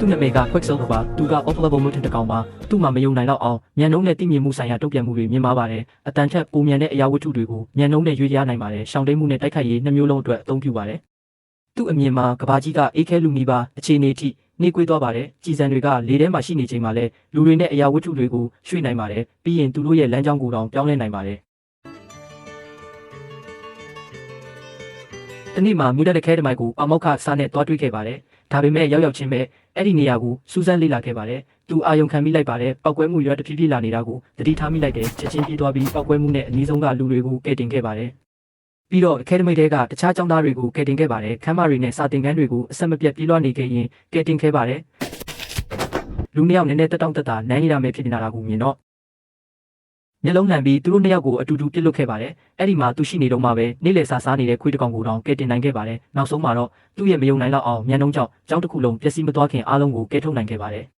သူ့နာမည်က Quicksilver ပါသူက Operable Mutant တစ်ကောင်ပါသူ့မှာမယုံနိုင်တော့အောင်ဉာဏ်နှုံးနဲ့သိမြင်မှုဆိုင်ရာတုံ့ပြန်မှုတွေမြင်ပါပါတယ်အတန်ထက်ပိုမြန်တဲ့အရာဝတ္ထုတွေကိုဉာဏ်နှုံးနဲ့ရွေးရနိုင်ပါတယ်ရှောင်တိတ်မှုနဲ့တိုက်ခိုက်ရေးနှမျိုးလုံးအတွက်အသုံးပြုပါတယ်သူ့အမြင်မှာကဘာကြီးကအေးခဲလူမီပါအခြေအနေအထိနေကွေးသွားပါတယ်ကြည်စံတွေကလေထဲမှာရှိနေချိန်မှာလဲလူတွေနဲ့အရာဝတ္ထုတွေကိုရွှေ့နိုင်ပါတယ်ပြီးရင်သူတို့ရဲ့လမ်းကြောင်းကိုတောင်ပြောင်းလဲနိုင်ပါတယ်တနေ့မှာမြူတက်တဲ့ခဲတမိုက်ကိုအမောက်ခစားနဲ့တွားတွေ့ခဲ့ပါတယ်။ ဒါပေမဲ့ရောက်ရောက်ချင်းပဲအဲ့ဒီနေရာကိုစူးစမ်းလေ့လာခဲ့ပါတယ်။သူအာယုံခံမိလိုက်ပါတယ်။ပောက်ကွဲမှုရွက်တဖြည်းဖြည်းလာနေတာကိုသတိထားမိလိုက်တယ်။ချက်ချင်းပြေးသွားပြီးပောက်ကွဲမှုနဲ့အနည်းဆုံးကလူတွေကိုကယ်တင်ခဲ့ပါတယ်။ပြီးတော့အကယ်ဒမီတွေကတခြားကျောင်းသားတွေကိုကယ်တင်ခဲ့ပါတယ်။ခမ်းမတွေနဲ့စာတင်ခန်းတွေကိုအဆက်မပြတ်ပြေးလွှားနေခဲ့ရင်ကယ်တင်ခဲ့ပါတယ်။လူနှစ်ယောက်နည်းနည်းတက်တောင့်တက်တာနန်းရတာပဲဖြစ်နေတာကိုမြင်တော့ မျက်လုံးလှန်ပြီးသူတို့နှစ်ယောက်ကိုအတူတူပြစ်လွတ်ခဲ့ပါတယ်။အဲ့ဒီမှာသူရှိနေတော့မှပဲနေ့လယ်စာစားနေတဲ့ခွေးတစ်ကောင်ကိုတောင်ကယ်တင်နိုင်ခဲ့ပါတယ်။နောက်ဆုံးမှာတော့သူ့ရဲ့မယုံနိုင်လောက်အောင်မျက်နှာကြောင့်ကျောင်းတစ်ခုလုံးပျက်စီးမသွားခင်အားလုံးကိုကယ်ထုတ်နိုင်ခဲ့ပါတယ်။